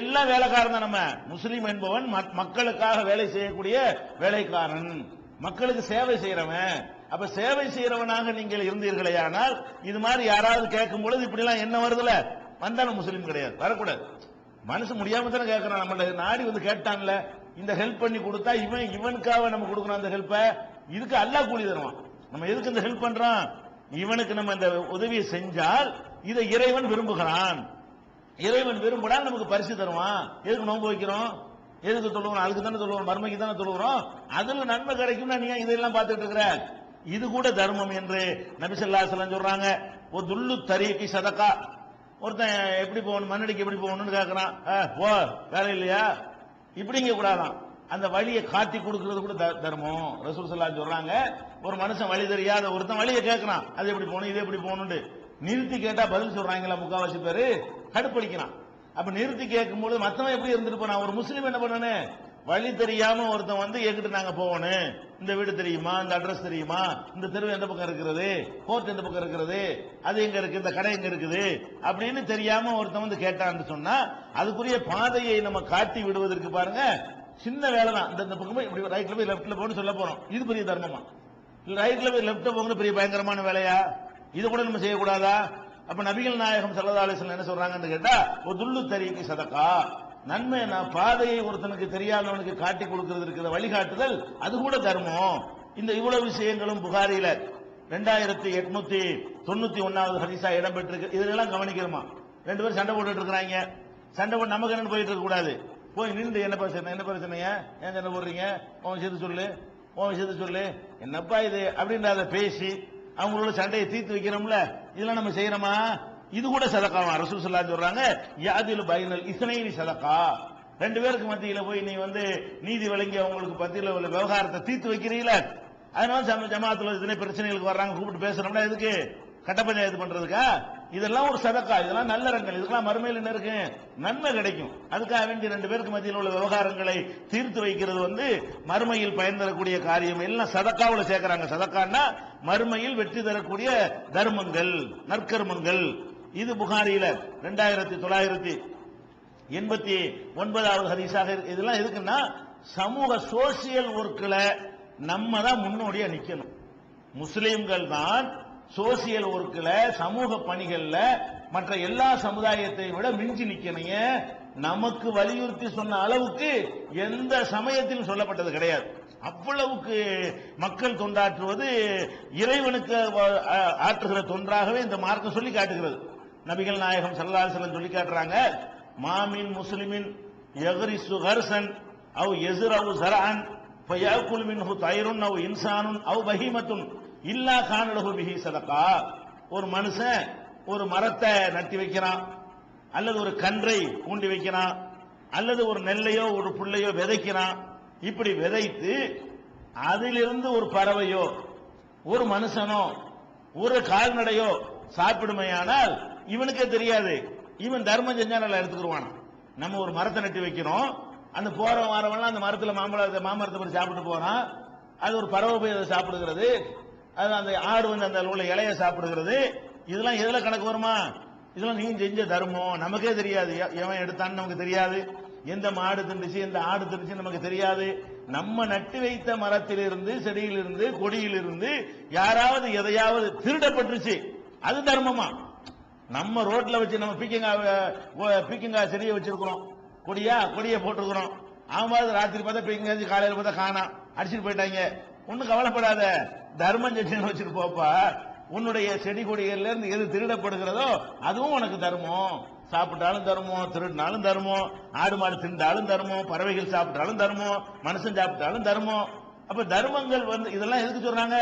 எல்லாம் வேலைக்காரன் தான் நம்ம. முஸ்லீம் என்பவன் மக்களுக்காக வேலை செய்யக்கூடிய வேலைக்காரன். மக்களுக்கு சேவை செய்யறவன். அப்ப சேவை செய்யறவனாக நீங்கள் இருந்தீர்களே ஆனால் இது மாதிரி யாராவது கேட்கும் பொழுது இப்படி எல்லாம் என்ன வருதுல? வந்தாலும் முஸ்லீம் கிடையாது. வரக்கூடாது. மனசு முடியாம தானே கேட்கறான். நம்மள நாடி வந்து கேட்டான்ல இந்த ஹெல்ப் பண்ணி கொடுத்தா இவன் இவனுக்காக நம்ம கொடுக்கணும் அந்த ஹெல்ப்ப இதுக்கு அல்லாஹ் கூலி தருவான். நம்ம எதுக்கு இந்த ஹெல்ப் பண்றோம் இவனுக்கு நம்ம இந்த உதவியை செஞ்சால் இதை இறைவன் விரும்புகிறான். இறைவன் விரும்பினால் நமக்கு பரிசு தருவான். எதுக்கு நோன்பு வைக்கிறோம்? எதுக்கு தொழுகிறோம் அதுக்கு தானே தொழுகிறோம் மர்மைக்கு தானே தொழுகிறோம் அதுல நன்மை கிடைக்கும்னா நீ ஏன் இதெல்லாம் பார்த்துட்டு இருக்கிற? இது கூட தர்மம் என்று நபிசல்லா சொல்லம் சொல்றாங்க. ஒரு துள்ளு தரீக்கி சதக்கா ஒருத்தன் எப்படி போகணும்? மண்ணடிக்கு எப்படி போகணும்னு கேட்கறான் "ஆ, போ வேலை இல்லையா? இப்படிங்க கூடாதான். அந்த வழியை காட்டி கொடுக்கறது கூட த- தர்மம். ரசூல் சொல்லா சொல்றாங்க. ஒரு மனுஷன் வழி தெரியாத ஒருத்தன் வழியை கேட்கறான் அது எப்படி போகணும்? இது எப்படி போகணும்னு. நிறுத்தி கேட்டா பதில் சொல்றாங்களா முக்காவாசி பேரு? கடுப்பளிக்கிறான். அப்ப நிறுத்தி கேட்கும்போது மத்தவன் எப்படி இருந்துட்டு போனான் ஒரு முஸ்லீம் என்ன பண்ணனு? வழி தெரியாம ஒருத்தன் வந்து எங்கிட்ட நாங்க போகணும் இந்த வீடு தெரியுமா? இந்த அட்ரஸ் தெரியுமா? இந்த தெருவு எந்த பக்கம் இருக்கிறது? கோர்ட் எந்த பக்கம் இருக்கிறது? அது எங்க இருக்கு? இந்த கடை எங்க இருக்குது? அப்படின்னு தெரியாம ஒருத்தன் வந்து கேட்டான்னு சொன்னா அதுக்குரிய பாதையை நம்ம காட்டி விடுவதற்கு பாருங்க சின்ன வேலை தான். இந்த பக்கம் இப்படி ரைட்ல போய் லெப்ட்ல போகணும்னு சொல்ல போறோம். இது பெரிய தர்மமா? ரைட்ல போய் லெப்ட்ல போகணும் பெரிய பயங்கரமான வேலையா? இது கூட நம்ம செய்யக்கூடாதா? அப்ப நபிகள் நாயகம் சல்லா அலிஸ்லாம் என்ன சொல்றாங்கன்னு கேட்டா ஒரு துள்ளு சதக்கா நன்மை நான் பாதையை ஒருத்தனுக்கு தெரியாதவனுக்கு காட்டி கொடுக்கிறது இருக்கிற வழிகாட்டுதல் அது கூட தர்மம். இந்த இவ்வளவு விஷயங்களும் புகாரியில ரெண்டாயிரத்தி எட்நூத்தி தொண்ணூத்தி ஒன்னாவது ஹரிசா இடம்பெற்றிருக்கு இதெல்லாம் கவனிக்கணுமா? ரெண்டு பேரும் சண்டை போட்டுட்டு இருக்கிறாங்க. சண்டை போட்டு நமக்கு என்ன போயிட்டு இருக்க கூடாது. போய் நின்று என்ன பிரச்சனை என்ன பிரச்சனைங்க ஏன் சண்டை போடுறீங்க? உன் விஷயத்த சொல்லு உன் விஷயத்த சொல்லு. என்னப்பா இது? அப்படின்றத பேசி அவங்களோட சண்டையை தீர்த்து வைக்கிறோம்ல இதெல்லாம் நம்ம செய்யறோமா? இது கூட சதக்காவா? ரசூல் ஸல்லல்லாஹு சொல்றாங்க யாதில் பைனல் இஸ்னைனி சதக்கா. ரெண்டு பேருக்கு மத்தியில் போய் நீ வந்து நீதி வழங்கி அவங்களுக்கு பத்தியில் உள்ள விவகாரத்தை தீர்த்து வைக்கிறீங்கள. அதனால ஜமாத்துல இதனை பிரச்சனைகளுக்கு வர்றாங்க கூப்பிட்டு பேசுறோம்னா எதுக்கு? கட்ட பஞ்சாயத்து பண்றதுக்கா? இதெல்லாம் ஒரு சதக்கா இதெல்லாம் நல்ல ரங்கள் இதுக்கெல்லாம் மறுமையில் என்ன இருக்கு? நன்மை கிடைக்கும். அதுக்காக வேண்டி ரெண்டு பேருக்கு மத்தியில் உள்ள விவகாரங்களை தீர்த்து வைக்கிறது வந்து மறுமையில் பயன் தரக்கூடிய காரியம். எல்லாம் சதக்காவில் சேர்க்கிறாங்க. சதக்கான்னா மறுமையில் வெற்றி தரக்கூடிய தர்மங்கள் நற்கர்மங்கள். இது புகாரியில ரெண்டாயிரத்தி தொள்ளாயிரத்தி எண்பத்தி ஒன்பதாவது ஹரிசாக இதெல்லாம் எதுக்குன்னா சமூக சோசியல் ஒர்க்கில் நம்ம தான் முன்னோடியா நிக்கணும். முஸ்லீம்கள் தான் சோசியல் ஒர்க்கில் சமூக பணிகள்ல மற்ற எல்லா சமுதாயத்தை விட மிஞ்சி நிக்கணுங்க. நமக்கு வலியுறுத்தி சொன்ன அளவுக்கு எந்த சமயத்திலும் சொல்லப்பட்டது கிடையாது. அவ்வளவுக்கு மக்கள் தொண்டாற்றுவது இறைவனுக்கு ஆற்றுகிற தொன்றாகவே இந்த மார்க்கம் சொல்லி காட்டுகிறது. நபிகள் நாயகம் ஸல்லல்லாஹு சொல்லி காட்டுறாங்க மாமின் முஸ்லிமின் யக்ரிசு கர்சன் அவ் அவு சரான் ஃபயாக்குல் மின்ஹு தைருன் அவ் இன்சானுன் அவ் பஹீமத்துன் இல்லா கானலஹு பிஹி சதக்கா ஒரு மனுஷன் ஒரு மரத்தை நட்டி வைக்கிறான். அல்லது ஒரு கன்றை ஊண்டி வைக்கிறான். அல்லது ஒரு நெல்லையோ ஒரு புள்ளையோ விதைக்கிறான். இப்படி விதைத்து அதிலிருந்து ஒரு பறவையோ ஒரு மனுஷனோ ஒரு கால்நடையோ சாப்பிடுமையானால் இவனுக்கே தெரியாது. இவன் தர்மம் செஞ்சா நல்லா எடுத்துக்கிடுவான் நம்ம ஒரு மரத்தை நட்டி வைக்கிறோம். அந்த போற வாரவெல்லாம் அந்த மரத்துல மாம்பழத்தை மாமரத்தை போய் சாப்பிட்டு போறான். அது ஒரு பறவை போய் அதை சாப்பிடுகிறது. அது அந்த ஆடு வந்து அந்த உள்ள இலைய சாப்பிடுகிறது. இதெல்லாம் எதுல கணக்கு வருமா? இதெல்லாம் நீ செஞ்ச தர்மம். நமக்கே தெரியாது. எ- எவன் எடுத்தான்னு நமக்கு தெரியாது. எந்த மாடு திண்டுச்சு எந்த ஆடு திண்டுச்சு நமக்கு தெரியாது. நம்ம நட்டு வைத்த மரத்திலிருந்து செடியிலிருந்து கொடியிலிருந்து யாராவது எதையாவது திருடப்பட்டுருச்சு. அது தர்மமா? நம்ம ரோட்ல வச்சு நம்ம பீக்கங்காய் பீக்கங்காய் செடியை வச்சிருக்கிறோம். கொடியா கொடியை போட்டிருக்கிறோம். அவன் ராத்திரி பார்த்தா பீக்கங்காய் காலையில் பார்த்தா காணாம் அடிச்சுட்டு போயிட்டாங்க. ஒன்னும் கவலைப்படாத. தர்மம் செஞ்சு வச்சுட்டு போப்பா. உன்னுடைய செடி கொடிகள்ல இருந்து எது திருடப்படுகிறதோ அதுவும் உனக்கு தர்மம். சாப்பிட்டாலும் தர்மம் திருடினாலும் தர்மம். ஆடு மாடு திண்டாலும் தர்மம் பறவைகள் சாப்பிட்டாலும் தர்மம் மனுஷன் சாப்பிட்டாலும் தர்மம். அப்ப தர்மங்கள் வந்து இதெல்லாம் எதுக்கு சொல்றாங்க?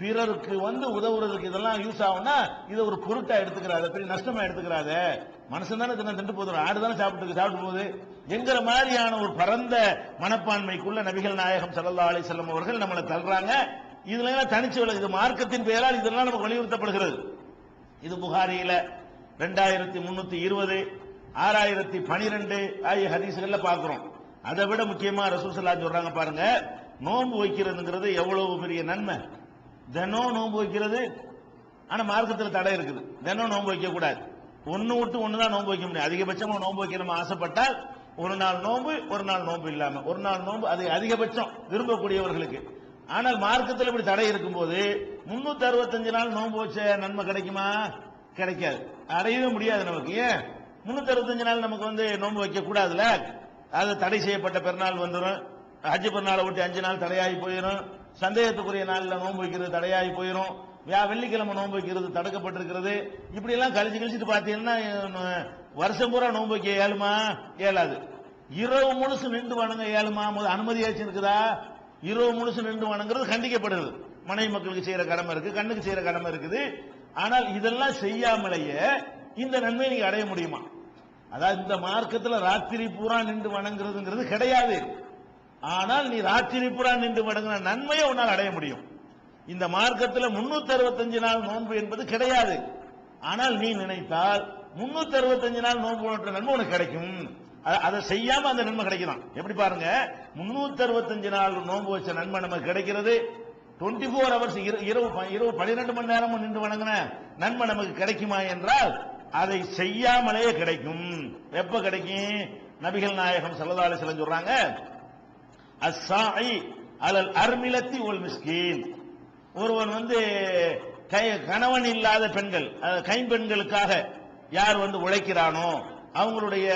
பிறருக்கு வந்து உதவுறதுக்கு இதெல்லாம் யூஸ் ஆகும்னா இதை ஒரு பொருட்டா எடுத்துக்கிறாத பெரிய நஷ்டமா எடுத்துக்கிறாத மனுஷன் தானே தினம் திண்டு போதும். ஆடு தானே சாப்பிட்டு சாப்பிட்டு போகுது. என்கிற மாதிரியான ஒரு பரந்த மனப்பான்மைக்குள்ள நபிகள் நாயகம் சல்லா அலி செல்லம் அவர்கள் நம்மளை தள்ளுறாங்க. இதுல எல்லாம் தனிச்சு விளக்கு. இது மார்க்கத்தின் பெயரால் இதெல்லாம் நமக்கு வலியுறுத்தப்படுகிறது. இது புகாரியில ரெண்டாயிரத்தி முன்னூத்தி இருபது ஆறாயிரத்தி பனிரெண்டு ஆகிய ஹதீசுகள்ல பாக்குறோம் அதை விட முக்கியமா ரசூசல்லா சொல்றாங்க பாருங்க நோன்பு வைக்கிறதுங்கிறது எவ்வளவு பெரிய நன்மை? தினம் நோன்பு வைக்கிறது. ஆனா மார்க்கத்தில் தடை இருக்குது. தினம் நோன்பு வைக்க கூடாது. ஒன்னு விட்டு ஒன்று தான் நோன்பு வைக்க முடியும். அதிகபட்சமா நோன்பு வைக்க நம்ம ஆசைப்பட்டால் ஒரு நாள் நோன்பு ஒரு நாள் நோன்பு இல்லாம. ஒரு நாள் நோன்பு அது அதிகபட்சம் விரும்பக்கூடியவர்களுக்கு. ஆனால் மார்க்கத்தில் இப்படி தடை இருக்கும்போது முன்னூத்தி அறுபத்தஞ்சு நாள் நோன்பு வச்ச நன்மை கிடைக்குமா? கிடைக்காது. அடையவே முடியாது நமக்கு. ஏன்? முன்னூத்தி அறுபத்தஞ்சு நாள் நமக்கு வந்து நோன்பு வைக்க கூடாதுல அது தடை செய்யப்பட்ட பெருநாள் வந்துடும் ஹஜ் பெருநாளை விட்டு அஞ்சு நாள் தடையாகி போயிடும் சந்தேகத்துக்குரிய நாளில் நோன்பு வைக்கிறது தடையாகி போயிடும் வெள்ளிக்கிழமை நோன்பு வைக்கிறது தடுக்கப்பட்டிருக்கிறது. இப்படி எல்லாம் கழிச்சு கழிச்சுட்டு பார்த்தீங்கன்னா வருஷம் பூரா நோன்பு வைக்க ஏழுமா ஏழாது இரவு முழுசு நின்று வணங்க ஏழுமா முத அனுமதியாச்சும் இருக்குதா? இரவு முழுசு நின்று வணங்குறது கண்டிக்கப்படுது மனைவி மக்களுக்கு செய்யற கடமை இருக்கு கண்ணுக்கு செய்யற கடமை இருக்குது. ஆனால் இதெல்லாம் செய்யாமலேயே இந்த நன்மையை நீங்க அடைய முடியுமா? அதாவது இந்த மார்க்கத்தில் ராத்திரி பூரா நின்று வணங்குறதுங்கிறது கிடையாது. ஆனால் நீ ராத்திரி புறா நின்று மடங்கின நன்மையை உன்னால் அடைய முடியும். இந்த மார்க்கத்தில் முன்னூத்தி அறுபத்தஞ்சு நாள் நோன்பு என்பது கிடையாது. ஆனால் நீ நினைத்தால் முன்னூத்தி அறுபத்தஞ்சு நாள் நோன்பு நன்மை உனக்கு கிடைக்கும். அதை செய்யாம அந்த நன்மை கிடைக்கலாம். எப்படி பாருங்க? முன்னூத்தி அறுபத்தஞ்சு நாள் நோன்பு வச்ச நன்மை நமக்கு கிடைக்கிறது. டுவெண்ட்டி ஃபோர் ஹவர்ஸ் இரவு ப- இரவு பன்னிரெண்டு மணி நேரமும் நின்று வணங்கின நன்மை நமக்கு கிடைக்குமா என்றால் அதை செய்யாமலே கிடைக்கும். எப்ப கிடைக்கும்? நபிகள் நாயகம் செல்லதாலே அலைஹி சொல்றாங்க அஸ்ஸாஇ அலல் அர்மிலத்தி ஒல் மிஸ்கீன். ஒருவன் வந்து கை- கணவன் இல்லாத பெண்கள் கைம்பெண்களுக்காக யார் வந்து உழைக்கிறானோ அவங்களுடைய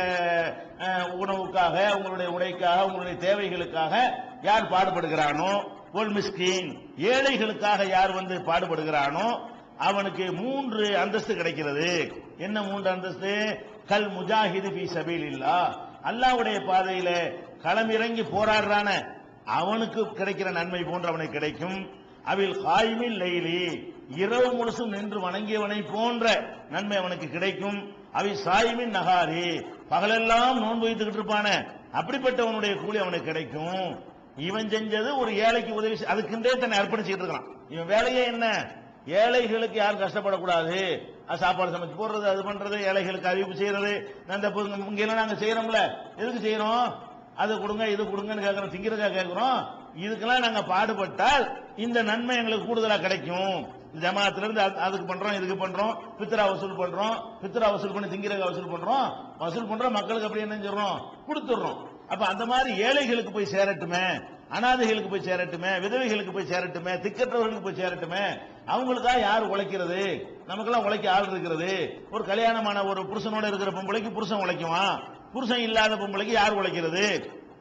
உணவுக்காக அவங்களுடைய உடைக்காக அவங்களுடைய தேவைகளுக்காக யார் பாடுபடுகிறானோ ஒல் மிஸ்கீன். ஏழைகளுக்காக யார் வந்து பாடுபடுகிறானோ அவனுக்கு மூன்று அந்தஸ்து கிடைக்கிறது. என்ன மூன்று அந்தஸ்து? கல் முஜாஹிது சபையில் இல்லா அல்லாஹ்வுடைய பாதையில களமிறங்கி போராடுறான. அவனுக்கு கிடைக்கிற நன்மை போன்று அவனுக்கு கிடைக்கும். அவில் காய்மில் லைலி இரவு முழுசும் நின்று வணங்கியவனை போன்ற நன்மை அவனுக்கு கிடைக்கும். அவை சாய்மின் நகாரி பகலெல்லாம் நோன்பு வைத்துக்கிட்டு இருப்பான. அப்படிப்பட்டவனுடைய கூலி அவனுக்கு கிடைக்கும். இவன் செஞ்சது ஒரு ஏழைக்கு உதவி அதுக்குன்றே தன்னை அர்ப்பணிச்சுட்டு இருக்கான். இவன் வேலையே என்ன? ஏழைகளுக்கு யாரும் கஷ்டப்படக்கூடாது. சாப்பாடு சமைச்சு போடுறது அது பண்றது ஏழைகளுக்கு அறிவிப்பு செய்யறது அந்த பொ- நாங்க செய்யறோம்ல எதுக்கு செய்யறோம் அது கொடுங்க இது கொடுங்கன்னு கேட்குறோம் திங்கிறதுக்காக கேட்குறோம் இதுக்கெல்லாம் நாங்கள் பாடுபட்டால் இந்த நன்மை எங்களுக்கு கூடுதலாக கிடைக்கும். ஜமாத்திலிருந்து அது- அதுக்கு பண்றோம் இதுக்கு பண்றோம் பித்ரா வசூல் பண்றோம் பித்ரா வசூல் பண்ணி திங்கிறத வசூல் பண்றோம். வசூல் பண்றோம் மக்களுக்கு அப்படி என்ன சொல்றோம் கொடுத்துடுறோம். அப்ப அந்த மாதிரி ஏழைகளுக்கு போய் சேரட்டுமே அனாதைகளுக்கு போய் சேரட்டுமே விதவைகளுக்கு போய் சேரட்டுமே திக்கற்றவர்களுக்கு போய் சேரட்டுமே அவங்களுக்காக யார் உழைக்கிறது? நமக்கெல்லாம் உழைக்க ஆள் இருக்கிறது. ஒரு கல்யாணமான ஒரு புருஷனோட இருக்கிற பொம்பளைக்கு புருஷன் உழைக்குவான் புருஷன் இல்லாத பொம்பளைக்கு யார் உழைக்கிறது?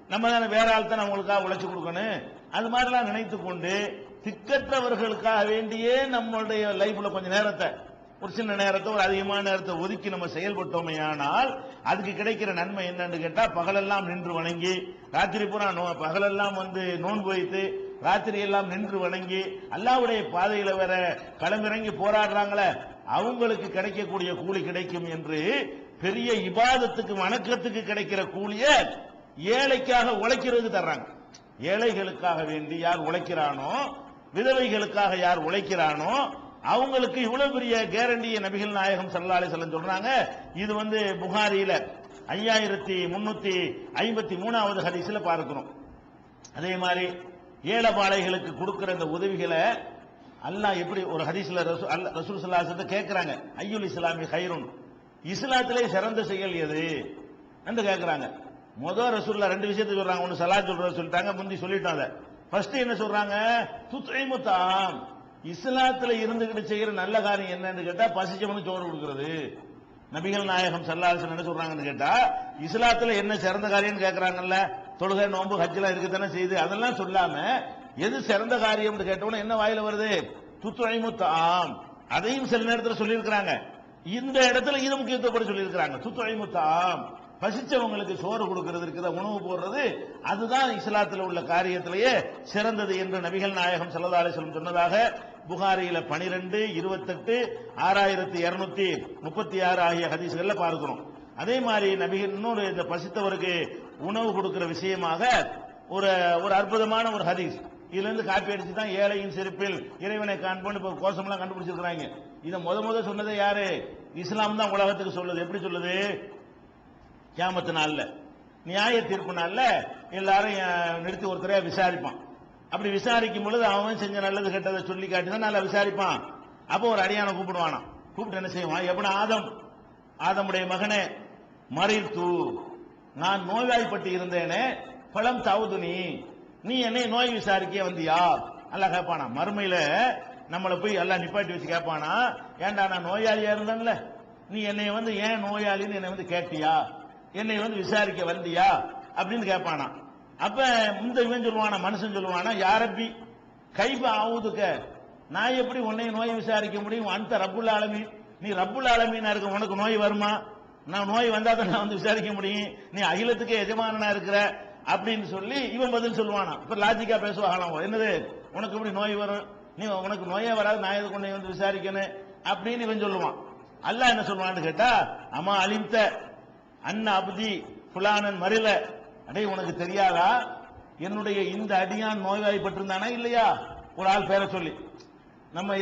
நம்ம தானே வேற ஆள் தான் அவங்களுக்காக உழைச்சு கொடுக்கணும். அது மாதிரிலாம் நினைத்து கொண்டு திக்கற்றவர்களுக்காக வேண்டியே நம்மளுடைய லைஃப்ல கொஞ்ச நேரத்தை ஒரு சின்ன நேரத்தை ஒரு அதிகமான நேரத்தை ஒதுக்கி நம்ம செயல்பட்டோமே ஆனால் அதுக்கு கிடைக்கிற நன்மை என்னன்னு கேட்டா பகலெல்லாம் நின்று வணங்கி ராத்திரி பூரா நோ- பகலெல்லாம் வந்து நோன்பு வைத்து ராத்திரி எல்லாம் நின்று வணங்கி அல்லாவுடைய பாதையில வேற களமிறங்கி போராடுறாங்களே அவங்களுக்கு கிடைக்கக்கூடிய கூலி கிடைக்கும் என்று பெரிய இபாதத்துக்கு வணக்கத்துக்கு கிடைக்கிற கூலிய ஏழைக்காக உழைக்கிறதுக்கு தர்றாங்க. ஏழைகளுக்காக வேண்டி யார் உழைக்கிறானோ விதவைகளுக்காக யார் உழைக்கிறானோ அவங்களுக்கு இவ்வளவு பெரிய கேரண்டிய நபிகள் நாயகம் ஸல்லல்லாஹு செல்லம் சொல்றாங்க. இது வந்து புகாரியில ஐயாயிரத்தி முன்னூத்தி ஐம்பத்தி மூணாவது ஹரிசில பார்க்கிறோம். அதே மாதிரி ஏழபாளைகளுக்கு கொடுக்கிற இந்த உதவிகளை அல்லாஹ் எப்படி ஒரு ஹதீஸ்ல ரசூல் சல்லாசத்தை கேட்கிறாங்க ஐயுல் இஸ்லாமி ஹைருன் இஸ்லாத்திலே சிறந்த செயல் எது? என்று கேட்கிறாங்க முதல் ரசூல்ல ரெண்டு விஷயத்தை சொல்றாங்க. ஒன்று சலா சொல்ற சொல்லிட்டாங்க முந்தி சொல்லிட்டோம் அதை. ஃபர்ஸ்ட் என்ன சொல்றாங்க? துத்தைமுத்தாம் இஸ்லாத்துல இருந்துகிட்டு செய்யற நல்ல காரியம் என்னன்னு கேட்டா பசிச்சவனு சோறு கொடுக்கறது. நபிகள் நாயகம் சல்லாசன் என்ன சொல்றாங்கன்னு கேட்டா இஸ்லாத்துல என்ன சிறந்த காரியம்னு கேட்கறாங்கல்ல தொழுகை நோன்பு ஹஜ்ஜெல்லாம் இருக்குதானே செய்யுது அதெல்லாம் சொல்லாம எது சிறந்த காரியம்னு கேட்டவன என்ன வாயில வருது? துத்துழைமுத்து ஆம் அதையும் சில நேரத்தில் சொல்லியிருக்கிறாங்க. இந்த இடத்துல இது முக்கியத்துவப்படி சொல்லியிருக்கிறாங்க. துத்துழைமுத்து ஆம் பசிச்சவங்களுக்கு சோறு கொடுக்கிறது இருக்கிற உணவு போடுறது? அதுதான் இஸ்லாத்தில் உள்ள காரியத்திலேயே சிறந்தது என்று நபிகள் நாயகம் ஸல்லல்லாஹு சொல்லும் சொன்னதாக புகாரியில பனிரெண்டு இருபத்தெட்டு ஆறாயிரத்தி இருநூத்தி முப்பத்தி ஆறு ஆகிய ஹதீஸ்கள்ல பார்க்கிறோம். அதே மாதிரி நபிகள் இன்னொரு இந்த பசித்தவருக்கு உணவு கொடுக்கிற விஷயமாக ஒரு ஒரு அற்புதமான ஒரு ஹதீஸ். இதுல இருந்து காப்பி அடிச்சு தான் ஏழையின் சிறப்பில் இறைவனை காண்போன்னு இப்போ கோஷம்லாம் கண்டுபிடிச்சிருக்கிறாங்க. இதை முத முத சொன்னது யாரு? இஸ்லாம் தான் உலகத்துக்கு சொல்லுது. எப்படி சொல்லுது? கேமத்து நாளில். நியாய தீர்ப்பு நாளில் எல்லாரும் நிறுத்தி ஒருத்தரையா விசாரிப்பான். அப்படி விசாரிக்கும் பொழுது அவன் செஞ்ச நல்லது கெட்டதை சொல்லி காட்டி தான் நல்லா விசாரிப்பான். அப்போ ஒரு அடியான கூப்பிடுவானா கூப்பிட்டு என்ன செய்வான்? எப்படி ஆதம்? ஆதமுடைய மகனே மறித்து நான் நோய்வாய்ப்பட்டு இருந்தேனே பழம் தவுதுனி நீ. நீ என்னை நோய் விசாரிக்க வந்தியா? நல்லா கேட்பானா மறுமையில நம்மளை போய் எல்லாம் நிப்பாட்டி வச்சு கேட்பானா ஏன்டா நான் நோயாளியா இருந்தேன்ல. நீ என்னை வந்து ஏன் நோயாளின்னு என்னை வந்து கேட்டியா? என்னை வந்து விசாரிக்க வந்தியா? அப்படின்னு கேட்பானா அப்ப இந்த இவன் சொல்லுவானா மனுஷன் சொல்லுவானா யாரப்பி கைப ஆவுதுக்க. நான் எப்படி உன்னை நோய் விசாரிக்க முடியும்? அந்த ரப்புல் ஆலமி நீ ரப்புல் ஆலமீனா இருக்க உனக்கு நோய் வருமா? நான் நோய் வந்தா தான் நான் வந்து விசாரிக்க முடியும். நீ அகிலத்துக்கு எஜமானனா இருக்கிற. அப்படின்னு சொல்லி இவன் பதில் சொல்லுவானா. இப்ப லாஜிக்கா பேசுவாங்களாம் என்னது? உனக்கு எப்படி நோய் வரும்? நீ உனக்கு நோயே வராது நான் எது கொண்டு வந்து விசாரிக்கணும்? அப்படின்னு இவன் சொல்லுவான். அல்லாஹ் என்ன சொல்லுவான்னு கேட்டா அம்மா அலிம்த அண்ணா அப்தி புலானன் மறில அடே உனக்கு தெரியாதா? என்னுடைய இந்த அடியான் நோய்வாய்ப்பட்டிருந்தானா இல்லையா? ஒரு ஆள் பேரை சொல்லி. நம்ம